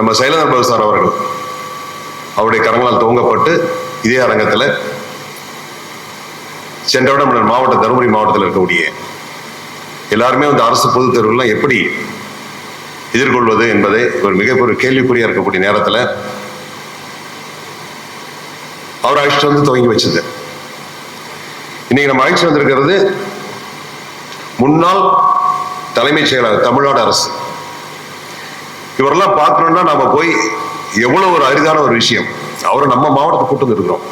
நம்ம சைலந்தர் பாபு சார் அவர்கள் அவருடைய கரங்களால் துவங்கப்பட்டு இதே அரங்கத்தில் சென்ற விடம் மாவட்ட தருமபுரி மாவட்டத்தில் இருக்கக்கூடிய எல்லாருமே வந்து அரசு பொதுத் தேர்வுலாம் எப்படி எதிர்கொள்வது என்பதை ஒரு மிகப்பெரிய கேள்விக்குறியாக இருக்கக்கூடிய நேரத்தில் அவர் அழைச்சிட்டு வந்து துவங்கி வச்சது இன்னைக்கு நம்ம அழைச்சிட்டு வந்திருக்கிறது முன்னாள் தலைமைச் செயலாளர் தமிழ்நாடு அரசு. இவரெல்லாம் பார்க்கணும்னா நாம போய் எவ்வளவு ஒரு அரிதான ஒரு விஷயம். அவரை நம்ம மாவட்டத்தை கூட்டு வந்திருக்கிறோம்.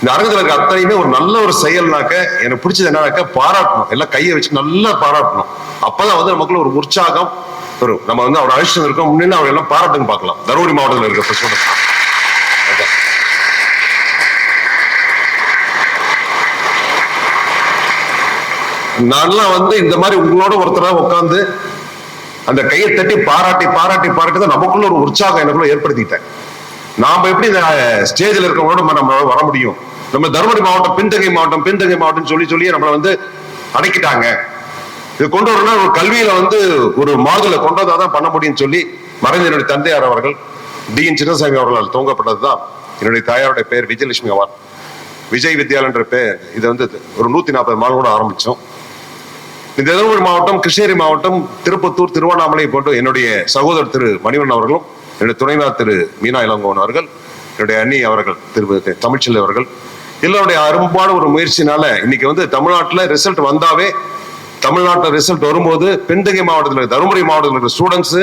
இந்த அரங்கத்தில் இருக்க அத்தனையுமே ஒரு நல்ல ஒரு செயல்னாக்க எனக்கு பிடிச்சது என்னன்னாக்க பாராட்டணும். எல்லாம் கையை வச்சு நல்லா பாராட்டணும். அப்பதான் வந்து நமக்குள்ள ஒரு உற்சாகம் வரும். நம்ம வந்து அவர் அழிச்சு இருக்கோம் முன்னே அவர் எல்லாம் பாராட்டுன்னு பார்க்கலாம். தருமபுரி மாவட்டத்தில் இருக்க ஸ்டூடெண்ட்ஸ் நான்லாம் வந்து இந்த மாதிரி உங்களோட ஒருத்தரா உட்காந்து அந்த கையை தட்டி பாராட்டி பாராட்டி பாராட்டி தான் நமக்குள்ள ஒரு உற்சாகம் எனக்குள்ள ஏற்படுத்திட்டேன். நாம எப்படி இந்த ஸ்டேஜில் இருக்கவங்களோட நம்ம வர முடியும்? நம்ம தருமபுரி மாவட்டம் பின்தங்கை மாவட்டம் பின்தங்கை மாவட்டம் சொல்லி சொல்லி நம்மளை வந்து அடைக்கிட்டாங்க. இது கொண்டு வரணும்னா ஒரு கல்வியில வந்து ஒரு மாறுதலை கொண்டு வந்தாதான் பண்ண முடியும்னு சொல்லி மறைந்த என்னுடைய தந்தையார் அவர்கள் டி. என். சின்னசாமி அவர்களால் துவங்கப்பட்டது தான் என்னுடைய தாயாருடைய பெயர் விஜயலட்சுமி அவர் விஜய் வித்யாலன்ற பேர் இது வந்து ஒரு நூத்தி நாற்பது மாதங்களோட ஆரம்பிச்சோம். இந்த தருமபுரி மாவட்டம் கிருஷ்ணகிரி மாவட்டம் திருப்பத்தூர் திருவண்ணாமலை போன்ற என்னுடைய சகோதரர் திரு மணிவன் அவர்களும் என்னுடைய துணைவர் திரு மீனா இளங்கோவன் அவர்கள் என்னுடைய அண்ணி அவர்கள் திரு தமிழ்ச்செல்வி அவர்கள் எல்லோருடைய அரும்பான ஒரு முயற்சினால இன்னைக்கு வந்து தமிழ்நாட்டில் ரிசல்ட் வந்தாவே தமிழ்நாட்டில் ரிசல்ட் வரும்போது பின்தங்கை மாவட்டத்தில் இருக்க தருமபுரி மாவட்டத்தில் இருக்கிற ஸ்டூடெண்ட்ஸ்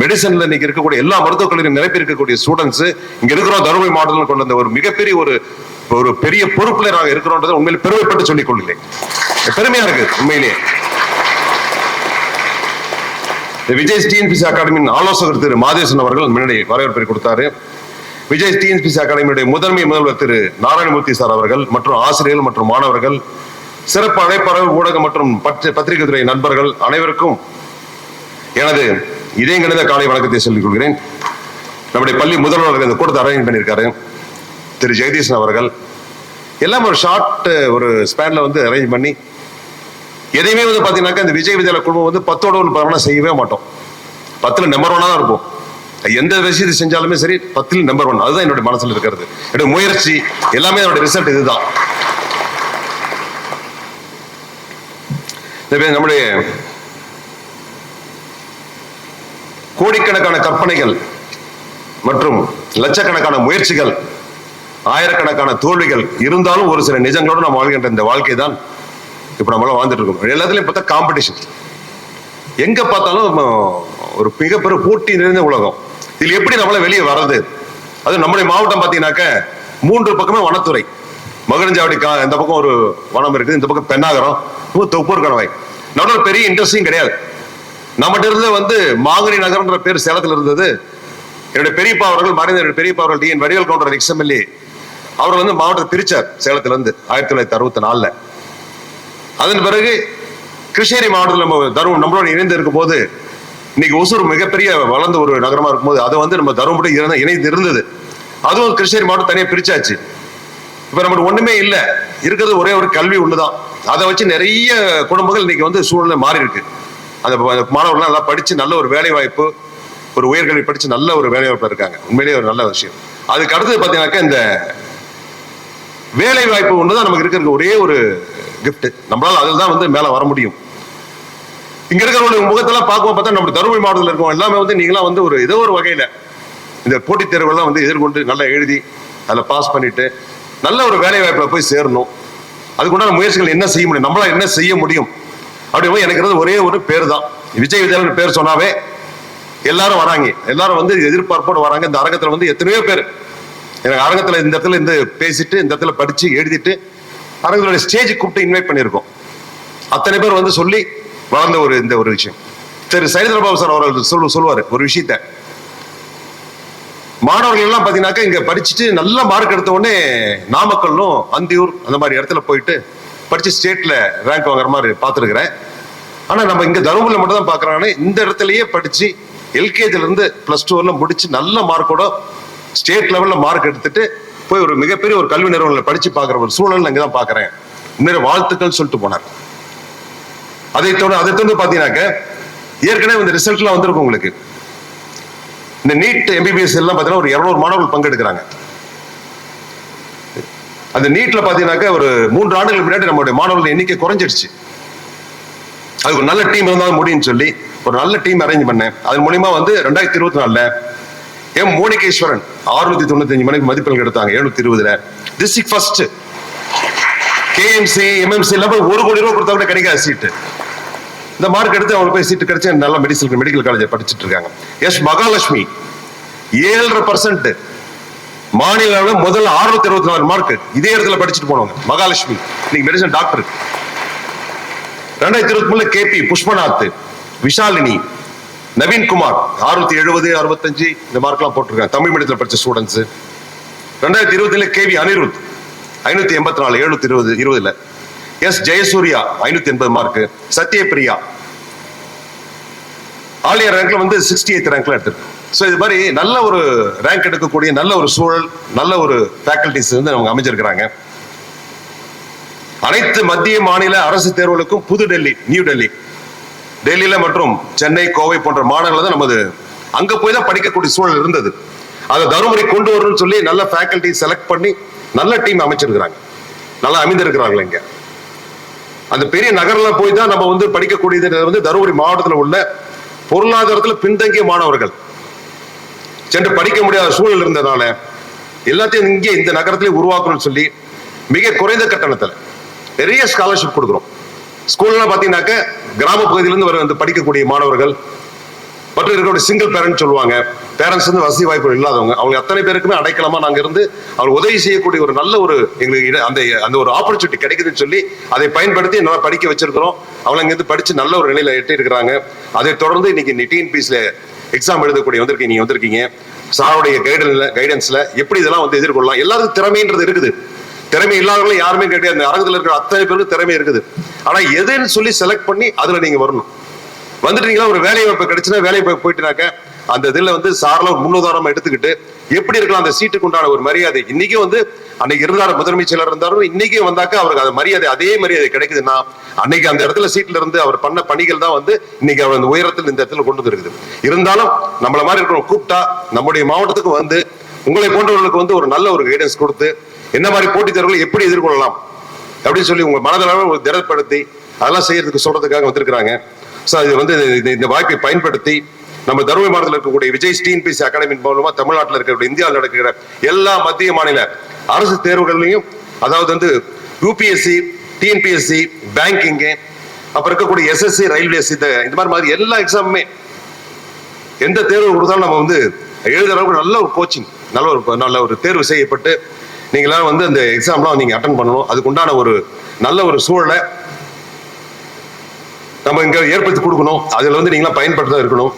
மெடிசனில் இன்னைக்கு இருக்கக்கூடிய எல்லா மருத்துவக் கல்லூரியும் நிரப்பி இருக்கக்கூடிய ஸ்டூடெண்ட்ஸ் இங்கே இருக்கிறோம் தருமபுரி மாவட்டத்தில் கொண்டு வந்த ஒரு மிகப்பெரிய ஒரு ஒரு பெரிய பொறுப்புல நாங்க இருக்கிறோன்றதை உண்மையில் பெருமைப்பட்டு சொல்லிக் கொள்கிறேன். பெருமையா இருக்கு உண்மையிலேயே விஜய் டிஎன்பிசி அகாடமியின் ஆலோசகர் திரு மாதேசன் அவர்கள் முன்னாடி வரவேற்பை கொடுத்தாரு. விஜய் டிஎன்பிசி அகாடமியுடைய முதன்மை முதல்வர் திரு நாராயணமூர்த்தி சார் அவர்கள் மற்றும் ஆசிரியர்கள் மற்றும் மாணவர்கள் சிறப்பு அழைப்பாளர் ஊடகம் மற்றும் பத்திரிகை துறை நண்பர்கள் அனைவருக்கும் எனது இதயங்கணித காலை வணக்கத்தை சொல்லிக் கொள்கிறேன். நம்முடைய பள்ளி முதல்வர் இந்த கூட்டத்தை அரேஞ்ச் பண்ணியிருக்காரு. திரு ஜெகதீசன் அவர்கள். எல்லாம் ஒரு ஷார்ட் ஒரு ஸ்பேன்ல வந்து அரேஞ்ச் பண்ணி எதையுமே வந்து பாத்தீங்கன்னாக்கா இந்த விஜய் விஜயால குழுமம் வந்து பத்தோட ஒன்று பரவாயில்ல செய்யவே மாட்டோம். பத்துல நம்பர் ஒன்னாக தான் இருப்போம். எந்த விஷயத்தை செஞ்சாலுமே சரி பத்தில் நம்பர் ஒன் அதுதான் என்னுடைய மனசுல இருக்கிறது. என்னுடைய முயற்சி எல்லாமே என்னோட ரிசல்ட் இதுதான். நம்முடைய கோடிக்கணக்கான கற்பனைகள் மற்றும் லட்சக்கணக்கான முயற்சிகள் ஆயிரக்கணக்கான தோல்விகள் இருந்தாலும் ஒரு சில நிஜங்களோடு நாம் வாழ்கின்ற இந்த வாழ்க்கை தான் இப்போ நம்மளாம் வாழ்ந்துட்டு இருக்கோம். எல்லாத்துலயும் பார்த்தா காம்படிஷன் எங்க பார்த்தாலும் ஒரு மிகப்பெரிய போட்டி நிறைந்த உலகம். இதுல எப்படி நம்மள வெளியே வர்றது? அது நம்முடைய மாவட்டம் பார்த்தீங்கன்னாக்க மூன்று பக்கமே வனத்துறை. மகிழஞ்சாவடி கா இந்த பக்கம் ஒரு வனம் இருக்குது இந்த பக்கம் பெண்ணாகரம் தொப்பூர் கணவாய் நம்மளோட பெரிய இண்டஸ்ட்ரியும் கிடையாது. நம்மகிட்ட இருந்து வந்து மாங்கனி நகரம்ன்ற பேர் சேலத்தில் இருந்தது. என்னுடைய பெரியப்பா அவர்கள் மறைந்த என்னுடைய பெரியப்பா அவர்கள் T N Gounder ex MLA அவர் வந்து மாவட்டத்தை பிரிச்சார் சேலத்துல இருந்து ஆயிரத்தி தொள்ளாயிரத்தி அறுபத்தி நாலுல. அதன் பிறகு கிருஷ்ணகிரி மாவட்டத்தில் நம்ம தருமம் நம்மளோட இணைந்து இருக்கும் போது இன்னைக்கு ஒசூர் மிகப்பெரிய வளர்ந்த ஒரு நகரமா இருக்கும்போது அதை வந்து நம்ம தருமபுரி இணைந்து- இணைந்து இருந்தது. அதுவும் கிருஷ்ணகிரி மாவட்டம் தனியாக பிரிச்சாச்சு. இப்போ நம்மளுக்கு ஒண்ணுமே இல்லை. இருக்கிறது ஒரே ஒரு கல்வி ஒண்ணுதான். அதை வச்சு நிறைய குடும்பங்கள் இன்னைக்கு வந்து சூழ்நிலை மாறி இருக்கு அந்த மாணவர்கள்லாம் நல்லா படிச்சு நல்ல ஒரு வேலை வாய்ப்பு ஒரு உயர்கல்வி படிச்சு நல்ல ஒரு வேலை வாய்ப்புல இருக்காங்க. உண்மையிலேயே ஒரு நல்ல விஷயம். அதுக்கு அடுத்தது பாத்தீங்கன்னாக்கா இந்த வேலை வாய்ப்பு தான் நமக்கு இருக்கிற ஒரே ஒரு கிஃப்ட் நம்மளால அதில் தான் வந்து மேலே வர முடியும். இங்க இருக்கிறவங்களுடைய முகத்தெல்லாம் பார்க்கும் பார்த்தா நம்ம தருமபுரி மாவட்டத்தில் இருக்கோம் எல்லாமே வந்து நீங்களாம் வந்து ஒரு ஏதோ ஒரு வகையில இந்த போட்டித் தேர்வுலாம் வந்து எதிர்கொண்டு நல்லா எழுதி அதில் பாஸ் பண்ணிட்டு நல்ல ஒரு வேலை வாய்ப்பில் போய் சேரணும். அதுக்குண்டான முயற்சிகள் என்ன செய்ய முடியும்? நம்மளால என்ன செய்ய முடியும்? அப்படிங்கும்போது எனக்கு இருக்கிறது ஒரே ஒரு பேர் தான் விஜய் விஜயன் பேர் சொன்னாவே எல்லாரும் வராங்க. எல்லாரும் வந்து எதிர்பார்ப்போடு வராங்க. இந்த அரங்கத்தில் வந்து எத்தனையோ பேர். எனக்கு அரங்கத்தில் இந்த இடத்துல இந்த பேசிட்டு இந்த இடத்துல படிச்சு எழுதிட்டு அரங்கத்தோட ஸ்டேஜ் கூப்பிட்டு இன்வைட் பண்ணியிருக்கோம். அத்தனை பேர் வந்து சொல்லி வளர்ந்த ஒரு இந்த ஒரு விஷயம். திரு சைலேந்திர பாபு சார் அவர்கள் சொல்லு சொல்லுவார் ஒரு விஷயத்த. மாணவர்கள் எல்லாம் பாத்தீங்கன்னாக்கா இங்கே படிச்சுட்டு நல்ல மார்க் எடுத்த உடனே நாமக்கல்லும் அந்தியூர் அந்த மாதிரி இடத்துல போயிட்டு படித்து ஸ்டேட்டில் ரேங்க் வாங்குற மாதிரி பார்த்துருக்குறேன் ஆனால் நம்ம இங்கே தருமபுரியில் மட்டும் தான் பார்க்குறாங்கன்னா இந்த இடத்துலையே படித்து எல்கேஜிலேருந்து ப்ளஸ் பிளஸ் டூ நல்ல மார்க்கோட ஸ்டேட் லெவலில் மார்க் எடுத்துட்டு போய் ஒரு மிகப்பெரிய ஒரு கல்வி நிறுவனத்துல படிச்சு பார்க்குற ஒரு சூழல் அங்கே தான் பாக்குறேன் உண்மையில வாழ்த்துக்கள் சொல்லிட்டு போனார். அதை தொடர்ந்து அதை தொடர்ந்து பாத்தீங்கன்னாக்க ஏற்கனவே இந்த ரிசல்ட்லாம் வந்திருக்கும் உங்களுக்கு. இந்த நீட் எம்பிபிஎஸ் எல்லாம் பார்த்தீங்கன்னா ஒரு இருநூறு மாணவர்கள் பங்கெடுக்கிறாங்க. அந்த நீட்ல பாத்தீங்கன்னாக்க ஒரு மூன்று ஆண்டுகள் முன்னாடி நம்மளுடைய மாணவர்கள் எண்ணிக்கை குறைஞ்சிடுச்சு. அதுக்கு ஒரு நல்ல டீம் இருந்தாலும் முடியும்னு சொல்லி ஒரு நல்ல டீம் அரேஞ்ச் பண்ணேன். அதன் மூலியமா வந்து ரெண்டாயிரத்தி இருபத்தி நாலுல எம் மோனிகேஸ்வரன் அறுநூத்தி தொண்ணூத்தி அஞ்சு மணிக்கு மதிப்பெண்கள் எடுத்தாங்க எழுநூத்தி இருபதுல. டிஸ்ட்ரிக்ட் ஃபர்ஸ்ட் கேஎம்சி எம்எம்சி எல்லாம் ஒரு கோடி ரூபா கொடுத்தா கூட கிடைக்காது சீட்டு இந்த மார்க் எடுத்து அவங்களுக்கு போய் சீட்டு கிடைச்சு நல்ல மெடிசல் மெடிக்கல் காலேஜ் படிச்சுட்டு இருக்காங்க. எஸ் மகாலட்சுமி ஏழரை பர்சன்ட் மாநில அளவில் முதல்ல அறுநூத்தி இருபத்தி நாலு மார்க் இதே இடத்துல படிச்சுட்டு போனவங்க. மகாலட்சுமி இன்னைக்கு மெடிசன் டாக்டர் ரெண்டாயிரத்தி இருபத்தி மூணுல கேபி புஷ்பநாத் விஷாலினி நவீன்குமார் அறுநூத்தி எழுபது அறுபத்தஞ்சு இந்த மார்க்லாம் போட்டிருக்காங்க. தமிழ் மீடியத்தில் படிச்ச ஸ்டூடெண்ட்ஸ் ரெண்டாயிரத்தி இருபதுல கேவி அனிருத் ஐநூத்தி எண்பத்தி நாலு எழுநூத்தி இருபது இருபதுல. எஸ் ஜெயசூர்யா ஐநூத்தி எண்பது மார்க் சத்யபிரியா ஆலியா ரேங்க்ல வந்து சிக்ஸ்டி எய்த் ரேங்க்ல எடுத்திருக்கு. ஸோ இது மாதிரி நல்ல ஒரு ரேங்க் எடுக்கக்கூடிய நல்ல ஒரு சூழல் நல்ல ஒரு ஃபேக்கல்டிஸ் வந்து அவங்க அமைஞ்சிருக்கிறாங்க. அனைத்து மத்திய மாநில அரசு தேர்வுகளுக்கும் புது டெல்லி நியூ டெல்லி டெல்லியில மற்றும் சென்னை கோவை போன்ற மாநகரில் தான் நமது அங்க போய் தான் படிக்கக்கூடிய சூழல் இருந்தது. அதை தருமபுரி கொண்டு வரணும்னு சொல்லி நல்ல ஃபேக்கல்டி செலக்ட் பண்ணி நல்ல டீம் அமைச்சிருக்கிறாங்க. நல்லா அமைந்திருக்கிறாங்களே இங்க. அந்த பெரிய நகரில் போய் தான் நம்ம வந்து படிக்கக்கூடியது வந்து தருமபுரி மாவட்டத்தில் உள்ள பொருளாதாரத்தில் பின்தங்கிய மாணவர்கள். சென்று படிக்க முடியாத சூழல் இருந்ததுனால எல்லாத்தையும் இங்கே இந்த நகரத்திலே உருவாக்கணும்னு சொல்லி மிக குறைந்த கட்டணத்தில் நிறைய ஸ்காலர்ஷிப் கொடுக்குறோம். ஸ்கூல்லாம் பார்த்தீங்கன்னாக்க கிராம பகுதியிலேருந்து வர வந்து படிக்கக்கூடிய மாணவர்கள் மற்றும் இருக்கக்கூடிய சிங்கிள் பேரண்ட் சொல்லுவாங்க. பேரண்ட்ஸ் வந்து வசதி வாய்ப்புகள் இல்லாதவங்க. அவங்க அத்தனை பேருக்குமே அடைக்கலமா நாங்க இருந்து அவங்க உதவி செய்யக்கூடிய ஒரு நல்ல ஒரு எங்களுக்கு அந்த அந்த ஒரு ஆப்பர்ச்சுனிட்டி கிடைக்குதுன்னு சொல்லி அதை பயன்படுத்தி நல்லா படிக்க வச்சிருக்கிறோம். அவங்க அங்கிருந்து படிச்சு நல்ல ஒரு நிலையில எட்டி இருக்கிறாங்க அதை தொடர்ந்து இன்னைக்கு டிஎன்பிஎஸ்ல எக்ஸாம் எழுதக்கூடிய வந்திருக்கீங்க நீங்க வந்திருக்கீங்க. சாருடைய கைடன்ல கைடன்ஸ்ல எப்படி இதெல்லாம் வந்து எதிர்கொள்ளலாம்? எல்லாருக்கும் திறமைன்றது இருக்குது. திறமை இல்லாதவங்களும் யாருமே கிடையாது. அந்த அரங்கத்தில் இருக்கிற அத்தனை பேருக்கு திறமை இருக்குது. ஆனா எதுன்னு சொல்லி செலக்ட் பண்ணி அதுல நீங்க வரணும். வந்துட்டீங்களா? ஒரு வேலை வாய்ப்பு கிடைச்சுன்னா வேலை வாய்ப்பு போயிட்டுனாக்க அந்த இதுல வந்து சாரல ஒரு முன்னுதாரணம் எடுத்துக்கிட்டு எப்படி இருக்கலாம் அந்த சீட்டுக்கு உண்டான ஒரு மரியாதை. இன்னைக்கும் வந்து அன்னைக்கு இருந்தாரு முதன்மை செயலர் இருந்தாரு இன்னைக்கு வந்தாக்க அவருக்கு அந்த மரியாதை அதே மரியாதை கிடைக்குதுன்னா அன்னைக்கு அந்த இடத்துல சீட்ல இருந்து அவர் பண்ண பணிகள் தான் வந்து இன்னைக்கு அவர் அந்த உயரத்தில் இந்த இடத்துல கொண்டு வந்துருக்குது. இருந்தாலும் நம்மள மாதிரி இருக்கிறவங்க கூப்பிட்டா நம்முடைய மாவட்டத்துக்கு வந்து உங்களை போன்றவர்களுக்கு வந்து ஒரு நல்ல ஒரு கைடன்ஸ் கொடுத்து என்ன மாதிரி போட்டித் தேர்வுகளை எப்படி எதிர்கொள்ளலாம்? அப்படின்னு சொல்லி உங்க மனதளவில் ஒரு திடப்படுத்தி அதெல்லாம் செய்யறதுக்கு சொல்றதுக்காக வந்திருக்கிறாங்க. ஸோ இது வந்து இந்த- இந்த வாய்ப்பை பயன்படுத்தி நம்ம தருமபுரி மாவட்டத்தில் இருக்கக்கூடிய விஜய் டிஎன்பிசி அகாடமி மூலமா தமிழ்நாட்டில் இருக்கக்கூடிய இந்தியாவில் நடக்கிற எல்லா மத்திய மாநில அரசு தேர்வுகள்லையும் அதாவது வந்து யூபிஎஸ்சி டிஎன்பிஎஸ்சி பேங்கிங்கு அப்புறம் இருக்கக்கூடிய எஸ்எஸ்சி ரயில்வேஸ் இந்த இந்த மாதிரி மாதிரி எல்லா எக்ஸாமுமே எந்த தேர்வு கொடுத்தாலும் நம்ம வந்து எழுதுற அளவுக்கு நல்ல ஒரு கோச்சிங் நல்ல ஒரு நல்ல ஒரு தேர்வு செய்யப்பட்டு நீங்களாம் வந்து அந்த எக்ஸாம்லாம் நீங்க அட்டன் பண்ணணும். அதுக்கு உண்டான ஒரு நல்ல ஒரு சூழலை நம்ம இங்க ஏற்படுத்தி கொடுக்கணும். அதுல வந்து நீங்களாம் பயன்படுத்த இருக்கணும்.